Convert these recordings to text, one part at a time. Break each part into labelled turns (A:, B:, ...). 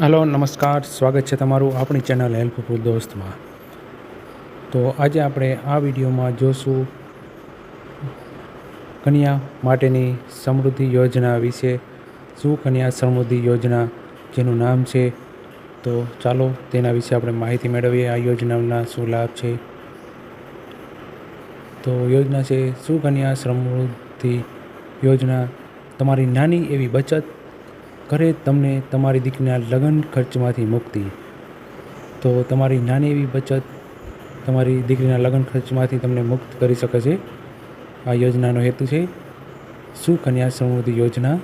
A: Hello, નમસ્કાર. સ્વાગત છે તમારું આપણી ચેનલ હેલ્પફુલ દોસ્તમાં. તો આજે આપણે આ વિડીયોમાં જોશું કન્યા માટેની સમૃદ્ધિ યોજના વિશે. સુકન્યા સમૃદ્ધિ યોજના? જેનું નામ છે? તો ચાલો, તેના વિશે આપણે માહિતી મેળવીએ. આ યોજનાના શું લાભ છે? તો યોજના છે સુકન્યા સમૃદ્ધિ યોજના? તમારી નાની એવી બચત કરે તમને તમારી દીકરીના લગ્ન ખર્ચમાંથી મુક્તિ. તો તમારી નાની એવી બચત તમારી દીકરીના લગ્ન ખર્ચમાંથી તમને મુક્ત કરી શકે છે. આ યોજનાનો હેતુ છે સુકન્યા સમૃદ્ધિ યોજના.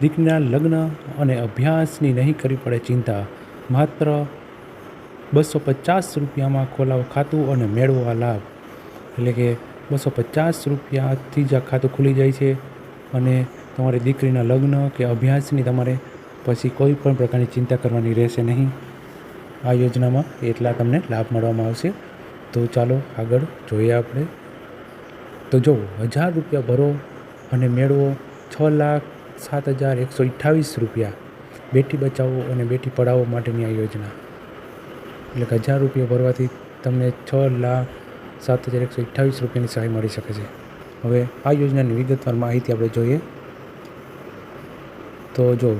A: દીકરીના લગ્ન અને અભ્યાસની નહીં કરવી પડે ચિંતા. માત્ર બસો પચાસ રૂપિયામાં ખોલાવો ખાતું અને મેળવો લાભ. એટલે કે બસો પચાસ રૂપિયાથી જ આ ખાતું ખુલી જાય છે અને તમારી દીકરીના લગ્ન કે અભ્યાસની તમારે પછી કોઈ પણ પ્રકારની ચિંતા કરવાની રહેશે નહીં. આ યોજનામાં એટલા તમને લાભ મળવામાં આવશે. તો ચાલો આગળ જોઈએ આપણે. તો જો હજાર રૂપિયા ભરો અને મેળવો છ લાખ સાત હજાર એકસો અઠ્ઠાવીસ રૂપિયા. બેટી બચાવો અને બેટી પઢાવો માટેની આ યોજના. એટલે કે હજાર રૂપિયા ભરવાથી તમને છ લાખ સાત હજાર એકસો અઠ્ઠાવીસ રૂપિયાની સહાય મળી શકે છે. હવે આ યોજનાની વિગતવાર માહિતી આપણે જોઈએ. તો જો,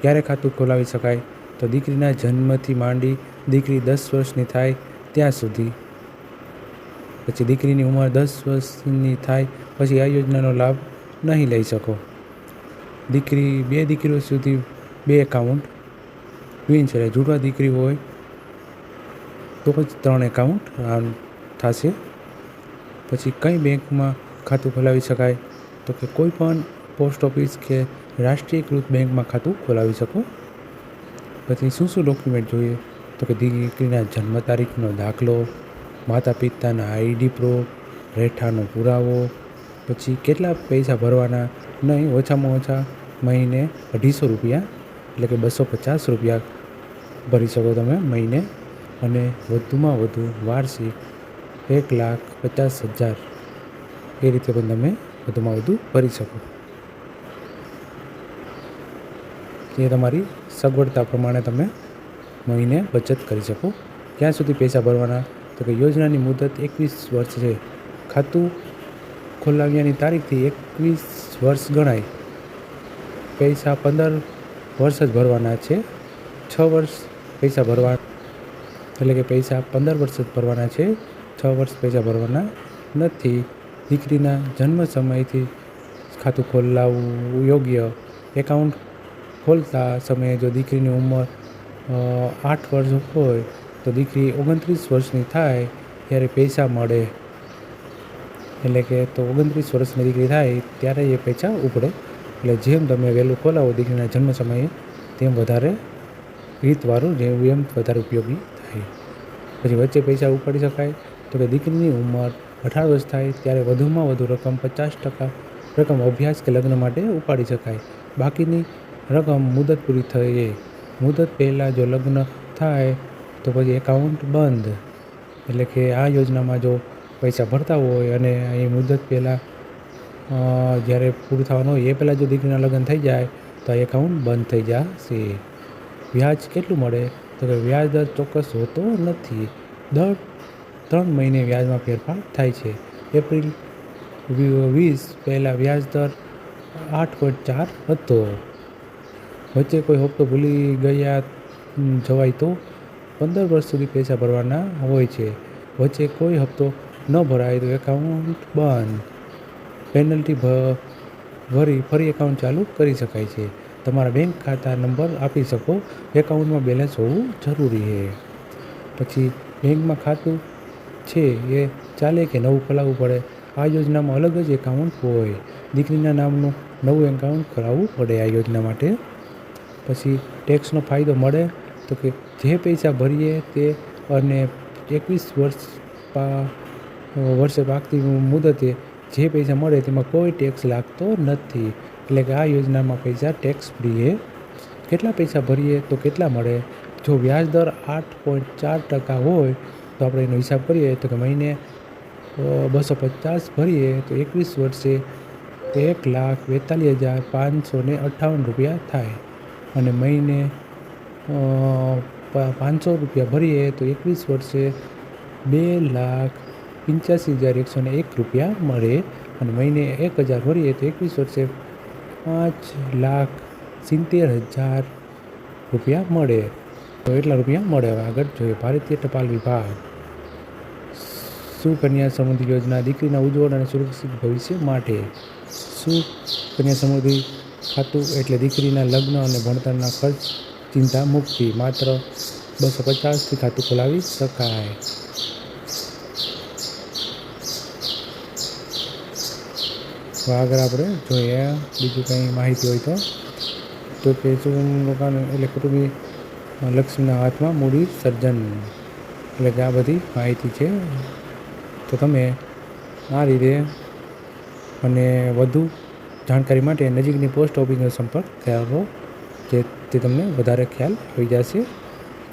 A: ક્યારે ખાતું ખોલાવી શકાય? તો દીકરીના જન્મથી માંડી દીકરી દસ વર્ષની થાય ત્યાં સુધી. પછી દીકરીની ઉંમર દસ વર્ષની થાય, પછી આ યોજનાનો લાભ નહીં લઈ શકો. દીકરી, બે દીકરીઓ સુધી બે એકાઉન્ટ વિન છે જુડવા દીકરી હોય, તો જ ત્રણ એકાઉન્ટ થશે. પછી કઈ બેંકમાં ખાતું ખોલાવી શકાય? તો કે કોઈ પણ પોસ્ટ ઓફિસ કે રાષ્ટ્રીયકૃત બેંકમાં ખાતું ખોલાવી શકો. પછી શું શું ડોક્યુમેન્ટ જોઈએ? તો કે દીકરીના જન્મ તારીખનો દાખલો માતા પિતાના આઈડી પ્રૂફ, રહેઠાણનો પુરાવો, પછી કેટલા પૈસા ભરવાના, નહીં, ઓછામાં ઓછા મહિને અઢીસો રૂપિયા, એટલે કે બસો પચાસ રૂપિયા ભરી શકો તમે મહિને. અને વધુમાં વધુ વાર્ષિક એક લાખ પચાસ હજાર એ રીતે પણ તમે વધુમાં વધુ ભરી શકો. એ તમારી સગવડતા પ્રમાણે તમે મહિને બચત કરી શકો. ક્યાં સુધી પૈસા ભરવાના? તો કે યોજનાની મુદત એકવીસ વર્ષ છે. ખાતું ખોલાવ્યાની તારીખથી એકવીસ વર્ષ ગણાય. પૈસા પંદર વર્ષ જ ભરવાના છે. છ વર્ષ પૈસા ભરવા એટલે કે પૈસા પંદર વર્ષ જ ભરવાના છે. છ વર્ષ પૈસા ભરવાના નથી. દીકરીના જન્મ સમયથી ખાતું ખોલાવવું યોગ્ય. એકાઉન્ટ ખોલતા સમયે જો દીકરીની ઉંમર આઠ વર્ષ હોય, તો દીકરી ઓગણત્રીસ વર્ષની થાય ત્યારે પૈસા મળે. એટલે કે તો ઓગણત્રીસ વર્ષની દીકરી થાય ત્યારે એ પૈસા ઉપડે. એટલે જેમ તમે વહેલું ખોલાવો દીકરીના જન્મ સમયે, તેમ વધારે રીતવાળું જેમ એમ વધારે ઉપયોગી થાય. પછી વચ્ચે પૈસા ઉપાડી શકાય. તો કે દીકરીની ઉંમર અઢાર વર્ષ થાય ત્યારે વધુમાં વધુ રકમ પચાસ ટકા રકમ અભ્યાસ કે લગ્ન માટે ઉપાડી શકાય. બાકીની રકમ મુદત પૂરી થઈએ મુદત પહેલાં જો લગ્ન થાય, તો પછી એકાઉન્ટ બંધ. એટલે કે આ યોજનામાં જો પૈસા ભરતા હોય અને એ મુદત પહેલાં જ્યારે પૂરું થવાનું હોય, એ પહેલાં જો દીકરીના લગ્ન થઈ જાય, તો આ એકાઉન્ટ બંધ થઈ જશે. વ્યાજ કેટલું મળે? તો કે વ્યાજ દર ચોક્કસ હોતો નથી. દર ત્રણ મહિને વ્યાજમાં ફેરફાર થાય છે. એપ્રિલ વીસ પહેલાં વ્યાજ દર આઠ પોઈન્ટ ચાર હતો. વચ્ચે કોઈ હપ્તો ભૂલી ગયા જવાય તો? પંદર વર્ષ સુધી પૈસા ભરવાના હોય છે. વચ્ચે કોઈ હપ્તો ન ભરાય તો એકાઉન્ટ બંધ. પેનલ્ટી ભરી ફરી એકાઉન્ટ ચાલુ કરી શકાય છે. તમારા બેંક ખાતા નંબર આપી શકો. એકાઉન્ટમાં બેલેન્સ હોવું જરૂરી છે. પછી બેંકમાં ખાતું છે એ ચાલે કે નવું ખોલાવવું પડે? આ યોજનામાં અલગ જ એકાઉન્ટ હોય. દીકરીના નામનું નવું એકાઉન્ટ ખોલાવવું પડે આ યોજના માટે. પછી ટેક્સનો ફાયદો મળે તો કે જે પૈસા ભરીએ તે અને એકવીસ વર્ષ વર્ષે પાકતી મુદતે જે પૈસા મળે તેમાં કોઈ ટેક્સ લાગતો નથી. એટલે કે આ યોજનામાં પૈસા ટેક્સ ફ્રીએ કેટલા પૈસા ભરીએ તો કેટલા મળે? જો વ્યાજ દર આઠ પોઈન્ટ ચાર ટકા હોય તો આપણે એનો હિસાબ કરીએ તો કે મહિને બસો પચાસ ભરીએ તો એકવીસ વર્ષે એક લાખ બેતાલીસ હજાર પાંચસો ને અઠ્ઠાવન રૂપિયા થાય. અને મહિને પાંચસો રૂપિયા ભરીએ તો એકવીસ વર્ષે બે લાખ પંચ્યાસી હજાર એકસો ને એક રૂપિયા મળે અને મહિને એક હજાર ભરીએ તો એકવીસ વર્ષે પાંચ લાખ સિત્તેર હજાર રૂપિયા મળે. તો એટલા રૂપિયા મળે હવે આગળ જોઈએ. ભારતીય ટપાલ વિભાગ સુકન્યા સમૃદ્ધિ યોજના દીકરીના ઉજ્જવળ અને સુરક્ષિત ભવિષ્ય માટે સુકન્યા સમૃદ્ધિ ખાતું એટલે દીકરીના લગ્ન અને ભણતરના ખર્ચ ચિંતા મુક્તિ માત્ર બસો પચાસથી ખાતું ખોલાવી શકાય. તો આગળ આપણે જોઈએ બીજું કંઈ માહિતી હોય તો. તો કે લોકોને એટલે કુટુંબી લક્ષ્મીના હાથમાં મૂડી સર્જન એટલે કે આ બધી માહિતી છે. તો તમે આ રીતે અને વધુ જાણકારી માટે નજીકની પોસ્ટ ઓફિસનો સંપર્ક કરો જેથી તમને વધારે ખ્યાલ આવી જશે.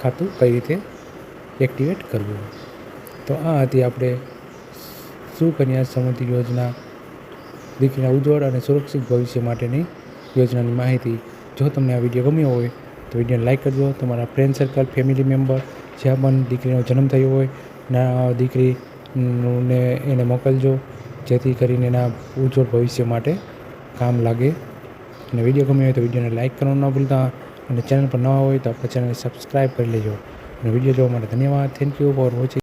A: ખાતું કઈ રીતે એક્ટિવેટ કરવું? તો આ હતી આપણે સુકન્યા સમૃદ્ધિ યોજના દીકરીના ઉજ્જવળ અને સુરક્ષિત ભવિષ્ય માટેની યોજનાની માહિતી. જો તમને આ વીડિયો ગમ્યો હોય, તો વિડીયોને લાઈક કરજો. તમારા ફ્રેન્ડ સર્કલ ફેમિલી મેમ્બર જ્યાં પણ દીકરીનો જન્મ થયો હોય, ના દીકરી ને એને મોકલજો. જેથી કરીને એના ઉજ્જવળ ભવિષ્ય માટે કામ લાગે અને વીડિયો ગમ્યો હોય તો વિડીયોને લાઈક કરવાનું ન ભૂલતા અને ચેનલ પર નવા હોય તો આપણે ચેનલને સબસ્ક્રાઈબ કરી લેજો. અને વીડિયો જોવા માટે ધન્યવાદ. Thank you for watching